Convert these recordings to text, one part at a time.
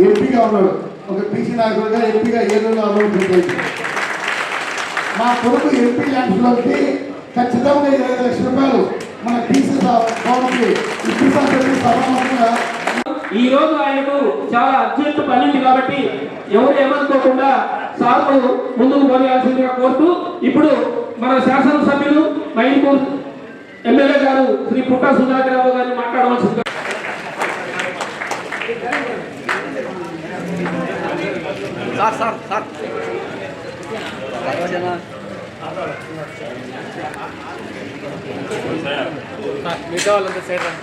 ఎంపీగా ఉన్నాడు. ఒక బీసీ నాయకుడిగా ఎంపీగా ఏదో అమలు మా కొడుకు ఎంపీ ల్యాండ్స్లోకి ఖచ్చితంగా ఇరవై లక్షల రూపాయలు మన బీసీ భవన్కి ఈ రోజు ఆయనకు చాలా అర్జెంట్ పని ఉంది కాబట్టి ఎవరు ఏమనుకోకుండా సార్కు ముందుకు పోయాల్సిందిగా కోరుతూ ఇప్పుడు మన శాసనసభ్యులు మైన్పూర్ ఎమ్మెల్యే గారు శ్రీ పుట్ట సుధాకరరావు గారిని మాట్లాడవలసిందిగా సార్ సార్ సార్ మిగతా వాళ్ళంతా సైడ్ రండి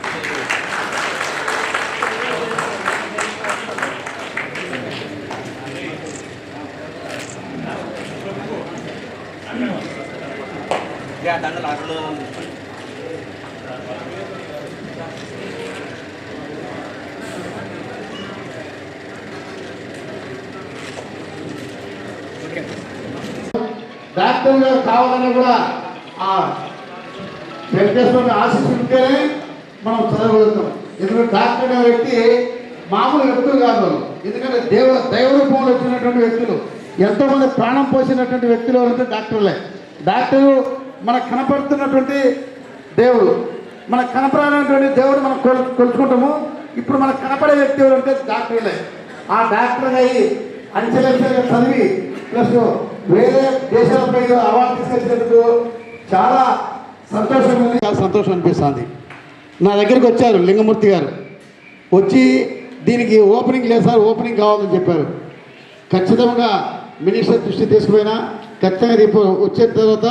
దండలు అట్లు డాక్టర్గా కావాలని కూడా ఆ వెంకటేశ్వరుని ఆశిస్తుంటేనే మనం చదవగలుగుతాం. ఎందుకంటే డాక్టర్ అనే వ్యక్తి మామూలు వ్యక్తులు కాదు ఎందుకంటే దేవ దైవ రూపంలో వచ్చినటువంటి వ్యక్తులు. ఎంతోమంది ప్రాణం పోసినటువంటి వ్యక్తులు ఎవరంటే డాక్టర్లే. డాక్టరు మనకు కనపడుతున్నటువంటి దేవుడు. మనకు కనపడనటువంటి దేవుడు మనం కొలు కొలుచుకుంటాము. ఇప్పుడు మనకు కనపడే వ్యక్తి ఎవరంటే డాక్టర్లే. ఆ డాక్టర్ అయ్యి అంచెలంచెలుగా చదివి ప్లస్ వేరే దేశాలపై అవార్డు తీసుకొచ్చినందుకు చాలా సంతోషం ఉంది. చాలా సంతోషం అనిపిస్తుంది. నా దగ్గరికి వచ్చారు లింగమూర్తి గారు. వచ్చి దీనికి ఓపెనింగ్ లేదు సార్ ఓపెనింగ్ కావాలని చెప్పారు. ఖచ్చితంగా మినిస్టర్ దృష్టి తీసుకుపోయినా ఖచ్చితంగా రేపు వచ్చిన తర్వాత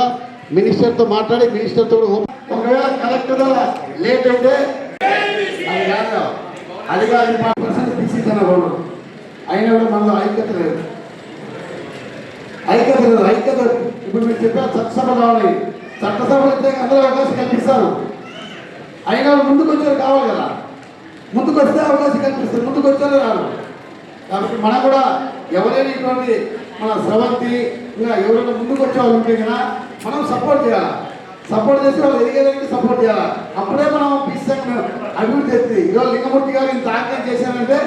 మినిస్టర్తో మాట్లాడి మినిస్టర్తో కూడా ఒకవేళ కలెక్టర్ లేట్ అంటే అది కాదు. అది కాదు పర్సెంట్ అయినా కూడా మనలో ఐక్యత లేదు. ఐక్యత లేదు ఐక్యత ఇప్పుడు మీరు చెప్పారు చట్టసభ కావాలి చట్టసభ అయితే అందరూ అవకాశం కల్పిస్తారు. అయినా ముందుకు వచ్చారు కావాలి కదా. ముందుకు వస్తే అవకాశం కల్పిస్తారు. ముందుకు వచ్చారు రాదు కాబట్టి మనం కూడా ఎవరైనా ఇటువంటి మన స్రవంతి ఇంకా ఎవరైనా ముందుకు వచ్చే వాళ్ళు ఉంటే కదా మనం సపోర్ట్ చేయాలి? సపోర్ట్ చేసి వాళ్ళు ఎదిగేదానికి సపోర్ట్ చేయాలి? అప్పుడే మనం పిస్తాం అభివృద్ధి ఎత్తి ఈరోజు లింగమూర్తి గారు ఇంత ఆజ్ఞం చేశానంటే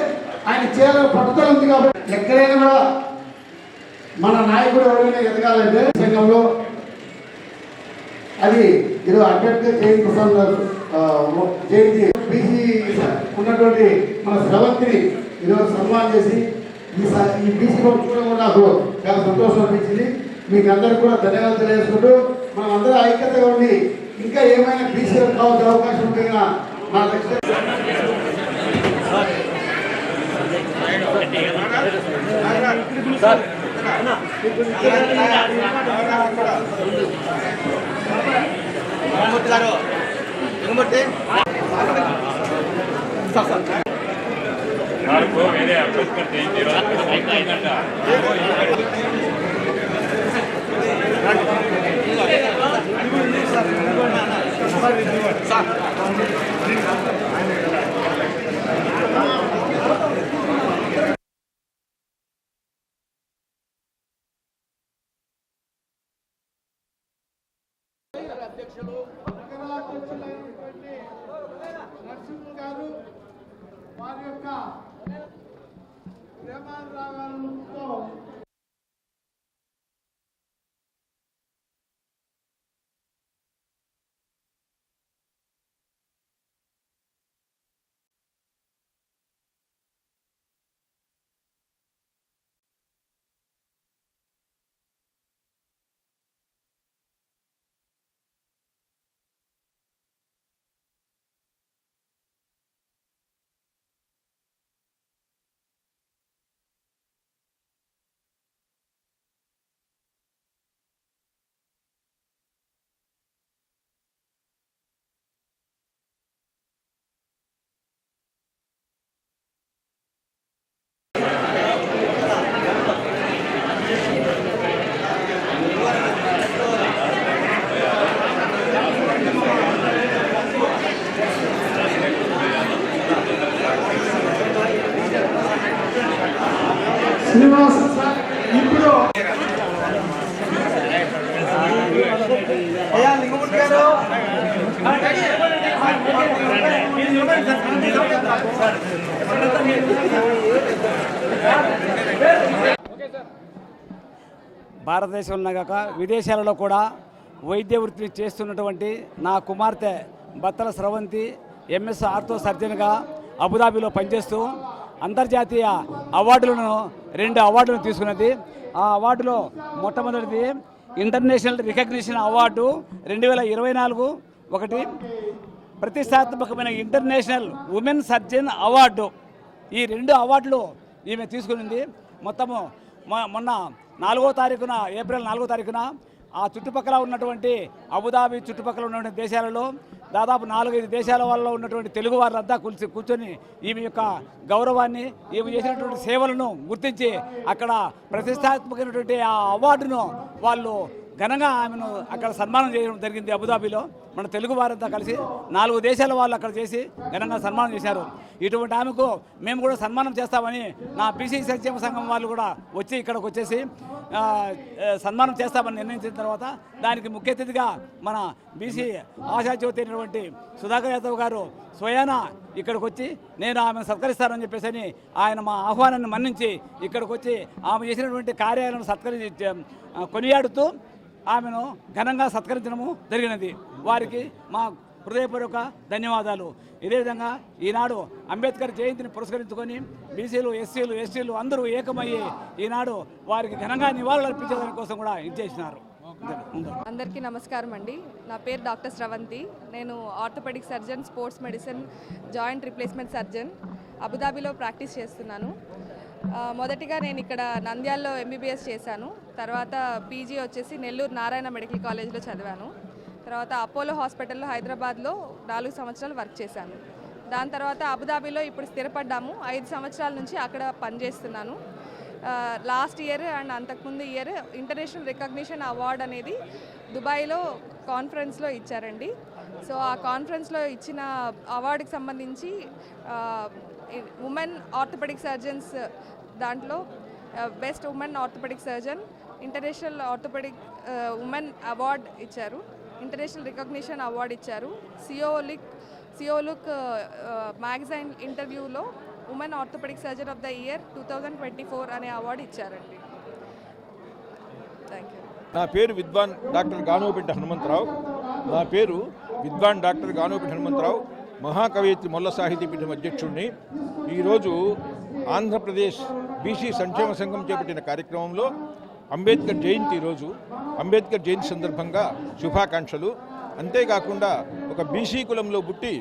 ఆయన చేయాలని పట్టుదల ఉంది కాబట్టి ఎక్కడైనా కూడా మన నాయకుడు ఎవరైనా ఎదగాలంటే సంఘంలో అది ఈరోజు అంబేద్కర్ జయంతి ప్రసాద్ జయంతి బీసీ ఉన్నటువంటి మన శ్రవంతిని ఈరోజు సన్మానం చేసి ఈ ఈ బీసీ పంపించడం నాకు చాలా సంతోషం అనిపించింది మీకు అందరికి కూడా ధన్యవాదాలు తెలియజేసుకుంటూ మనం అందరూ ఐక్యతగా ఉండి ఇంకా ఏమైనా బీసీ కావాల్సిన అవకాశం ఉంటే కనుక నా దక్షిణ లింగమూర్తి గారు లింగమూర్తి సార్ సార్ నాకు వేరే జయంతి ఈరోజు అయిందంట సార్ అధ్యక్షులు. నరసింహ గారు వారి యొక్క ప్రేమానురాగాలతో శ్రీనివాస్ ఇప్పుడు. భారతదేశంలో కాక విదేశాలలో కూడా వైద్య వృత్తిని చేస్తున్నటువంటి నా కుమార్తె బత్తల స్రవంతి ఎంఎస్ ఆర్థో సర్జన్గా అబుదాబిలో పనిచేస్తూ అంతర్జాతీయ అవార్డులను రెండు అవార్డులను తీసుకున్నది. ఆ అవార్డులో మొట్టమొదటిది ఇంటర్నేషనల్ రికగ్నిషన్ అవార్డు రెండు వేల ఇరవై నాలుగు. ఒకటి ప్రతిష్టాత్మకమైన ఇంటర్నేషనల్ ఉమెన్ సర్జన్ అవార్డు. ఈ రెండు అవార్డులు ఈమె తీసుకునింది. మొత్తము మొన్న నాలుగో తారీఖున ఏప్రిల్ నాలుగో తారీఖున ఆ చుట్టుపక్కల ఉన్నటువంటి అబుదాబి చుట్టుపక్కల ఉన్నటువంటి దేశాలలో దాదాపు నాలుగైదు దేశాల వల్ల ఉన్నటువంటి తెలుగు వారంతా కూర్చి కూర్చొని ఈమె యొక్క గౌరవాన్ని ఈమె చేసినటువంటి సేవలను గుర్తించి అక్కడ ప్రతిష్టాత్మకమైనటువంటి ఆ అవార్డును వాళ్ళు ఘనంగా ఆమెను అక్కడ సన్మానం చేయడం జరిగింది అబుదాబిలో. మన తెలుగు వారంతా కలిసి నాలుగు దేశాల వాళ్ళు అక్కడ చేసి ఘనంగా సన్మానం చేశారు. ఇటువంటి ఆమెకు మేము కూడా సన్మానం చేస్తామని నా బీసీ సంక్షేమ సంఘం వాళ్ళు కూడా వచ్చి ఇక్కడికి వచ్చేసి సన్మానం చేస్తామని నిర్ణయించిన తర్వాత దానికి ముఖ్య అతిథిగా మన బీసీ ఆశాజ్యోతి అయినటువంటి సుధాకర్ యాదవ్ గారు స్వయాన ఇక్కడికి వచ్చి నేను ఆమెను సత్కరిస్తానని చెప్పేసి అని ఆయన మా ఆహ్వానాన్ని మన్నించి ఇక్కడికి వచ్చి ఆమె చేసినటువంటి కార్యాలను సత్కరి కొనియాడుతూ ఆమెను ఘనంగా సత్కరించడము జరిగినది. వారికి మా హృదయపూర్వక ధన్యవాదాలు. ఇదే విధంగా ఈనాడు అంబేద్కర్ జయంతిని పురస్కరించుకొని బీసీలు ఎస్సీలు ఎస్టీలు అందరూ ఏకమయ్యి ఈనాడు వారికి ఘనంగా నివాళులు అర్పించేదాని కోసం కూడా ఇచ్చేసినారు అందరికీ నమస్కారం అండి. నా పేరు డాక్టర్ స్రవంతి. నేను orthopedic surgeon sports medicine joint replacement surgeon అబుదాబిలో practice చేస్తున్నాను. మొదటిగా నేను ఇక్కడ నంద్యాలలో ఎంబీబీఎస్ చేశాను. తర్వాత పీజీ వచ్చేసి నెల్లూరు నారాయణ మెడికల్ కాలేజ్లో చదివాను. తర్వాత అపోలో హాస్పిటల్లో హైదరాబాద్లో నాలుగు సంవత్సరాలు వర్క్ చేశాను. దాని తర్వాత అబుదాబిలో ఇప్పుడు స్థిరపడ్డాము. ఐదు సంవత్సరాల నుంచి అక్కడ పనిచేస్తున్నాను. లాస్ట్ ఇయర్ అండ్ అంతకుముందు ఇయర్ ఇంటర్నేషనల్ రికగ్నిషన్ అవార్డ్ అనేది దుబాయ్లో కాన్ఫరెన్స్లో ఇచ్చారండి. సో ఆ కాన్ఫరెన్స్లో ఇచ్చిన అవార్డుకి సంబంధించి ఉమెన్ ఆర్థోపెడిక్ సర్జన్స్ దాంట్లో best women orthopedic surgeon international orthopedic women award ఇచ్చారు. ఇంటర్నేషనల్ రికగ్నిషన్ అవార్డ్ ఇచ్చారు. సియోలిక్ సియోలుక్ మ్యాగజైన్ ఇంటర్వ్యూలో women orthopedic surgeon of the year two thousand twenty four అనే అవార్డు ఇచ్చారండి. థ్యాంక్ యూ నా పేరు విద్వాన్ డాక్టర్ గానోపెట్టి హనుమంతరావు. నా పేరు విద్వాన్ డాక్టర్ గానోపెట్టి హనుమంతరావు. మహాకవయిత్రి మొల్ల సాహితీ పీఠం అధ్యక్షుడిని ఈరోజు ఆంధ్రప్రదేశ్ బీసీ సంక్షేమ సంఘం చేపట్టిన కార్యక్రమంలో అంబేద్కర్ జయంతి ఈరోజు అంబేద్కర్ జయంతి సందర్భంగా శుభాకాంక్షలు. అంతేకాకుండా ఒక బీసీ కులంలో పుట్టి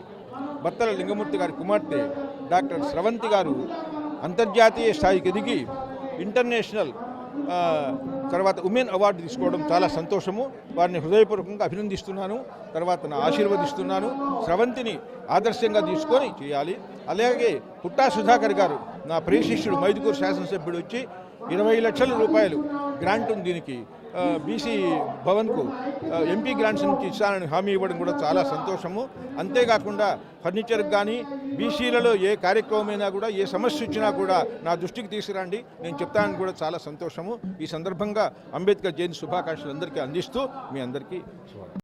బత్తల లింగమూర్తి గారి కుమార్తె డాక్టర్ స్రవంతి గారు అంతర్జాతీయ స్థాయికి ఎదిగి ఇంటర్నేషనల్ తర్వాత ఉమెన్ అవార్డు తీసుకోవడం చాలా సంతోషము. వారిని హృదయపూర్వకంగా అభినందిస్తున్నాను. తర్వాత నా ఆశీర్వదిస్తున్నాను. స్రవంతిని ఆదర్శంగా తీసుకొని చేయాలి. అలాగే పుట్టా సుధాకర్ గారు నా ప్రియశిష్యుడు మైదుకూరు శాసనసభ్యుడు వచ్చి ఇరవై లక్షల రూపాయలు గ్రాంట్ ఉంది దీనికి. బీసీ భవన్కు ఎంపీ గ్రాంట్స్ నుంచి ఇస్తానని హామీ ఇవ్వడం కూడా చాలా సంతోషము. అంతేకాకుండా ఫర్నిచర్కి కానీ బీసీలలో ఏ కార్యక్రమమైనా కూడా ఏ సమస్య వచ్చినా కూడా నా దృష్టికి తీసుకురండి. నేను చెప్తానని కూడా చాలా సంతోషము. ఈ సందర్భంగా అంబేద్కర్ జయంతి శుభాకాంక్షలు అందరికీ అందిస్తూ మీ అందరికీ స్వాగతం.